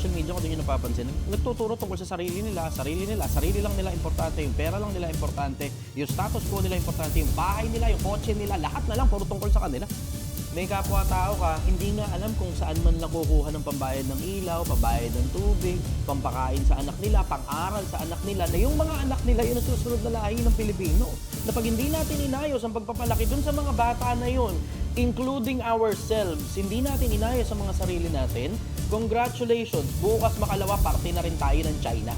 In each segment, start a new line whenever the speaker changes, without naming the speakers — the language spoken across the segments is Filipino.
social media ko din yung napapansin, nagtuturo tungkol sa sarili nila, sarili nila, sarili lang nila importante, yung pera lang nila importante, yung status quo nila importante, yung bahay nila, yung kotse nila, lahat na lang puro tungkol sa kanila. May kapwa-tao ka, hindi nga alam kung saan man nakukuha ng pambayad ng ilaw, pambayad ng tubig, pampakain sa anak nila, pang-aral sa anak nila, na yung mga anak nila yun ang susunod na lahi ng Pilipino. Na pag hindi natin inayos ang pagpapalaki dun sa mga bata na yun, including ourselves, hindi natin inayos sa mga sarili natin, congratulations, bukas makalawa parte na rin tayo ng China.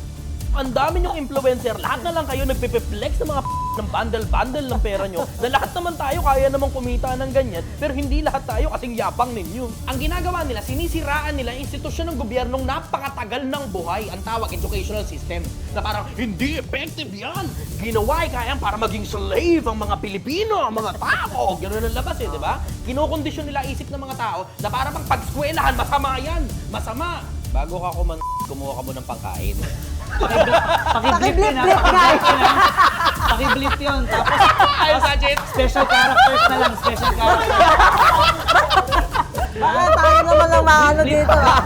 Ang dami niyong influencer, lahat na lang kayo nagpipiplex ng mga ng bundle-bundle ng pera nyo, na lahat naman tayo kaya namang kumita ng ganyan, pero hindi lahat tayo kasing yapang ninyo. Ang ginagawa nila, sinisiraan nila institusyon ng gobyernong napakatagal ng buhay, ang tawag educational system, na parang hindi effective yan. Ginawa ay kaya para maging slave ang mga Pilipino, ang mga tao. Ganun ang labas eh, di ba? Kinokondisyon nila isip ng mga tao na para pang pag-eskwelahan, masama yan. Masama. Bago ka kuman, kumuha ka mo ng pangkain.
Pakiblip ha.
Pakiblip, guys.
Pakiblip yun. Tapos
Ayun, Sajid.
special characters na lang. Special characters.
Baka tayo naman ang maano dito. ah.